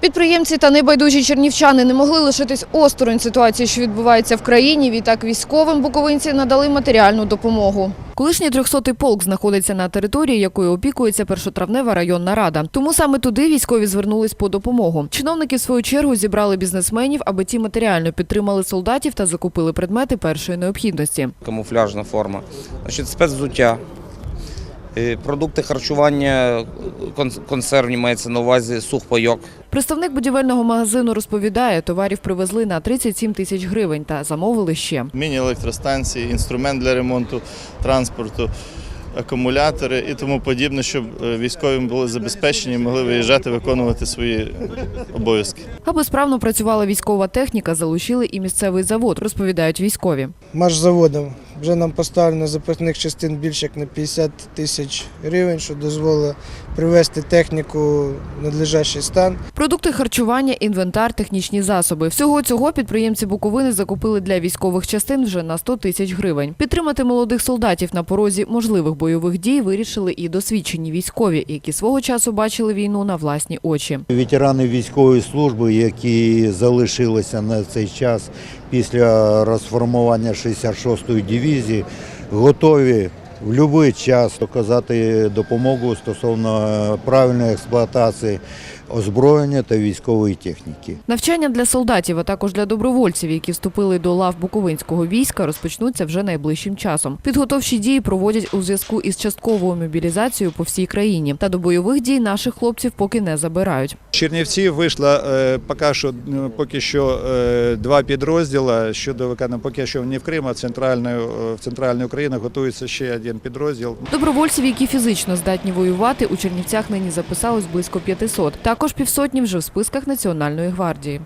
Підприємці та небайдужі чернівчани не могли лишитись осторонь ситуації, що відбувається в країні. Відтак військовим буковинці надали матеріальну допомогу. Колишній 300-й полк знаходиться на території, якою опікується першотравнева районна рада. Тому саме туди військові звернулись по допомогу. Чиновники в свою чергу зібрали бізнесменів, аби ті матеріально підтримали солдатів та закупили предмети першої необхідності. камуфляжна форма, е, продукти харчування, кон- консервні мається на увазі сухпайок. Представник будівельного магазину розповідає, товарів привезли на 37 тисяч гривень та замовили ще. міні-електростанції, інструмент для ремонту транспорту, акумулятори і тому подібне, щоб е, військові були забезпечені і могли виїжджати, виконувати свої обов'язки. Аби справно працювала військова техніка, залучили і місцевий завод, розповідають військові. Машзаводом. Вже нам поставлено запасних частин більше як на 50 тисяч гривень, що дозволить привести техніку в надлежащий стан. Продукти харчування, інвентар, технічні засоби. Всього цього підприємці Буковини закупили для військових частин вже на 100 тисяч гривень. Підтримати молодих солдатів на порозі можливих бойових дій вирішили і досвідчені військові, які свого часу бачили війну на власні очі. Ветерани військової служби, які залишилися на цей час після розформування 66-ї дивізії, готові в будь-який час оказати допомогу стосовно правильної експлуатації озброєння та військової техніки. Навчання для солдатів, а також для добровольців, які вступили до лав Буковинського війська, розпочнуться вже найближчим часом. Підготовчі дії проводять у зв'язку із частковою мобілізацією по всій країні. Та до бойових дій наших хлопців поки не забирають. Чернівці вийшло е, поки що, е, поки що е, два підрозділи щодо виконання, поки що не в Крим, а центральною, е, в центральній Україні готується ще один підрозділ. Добровольців, які фізично здатні воювати, у Чернівцях нині записалось близько 500. Також півсотні вже в списках Національної гвардії.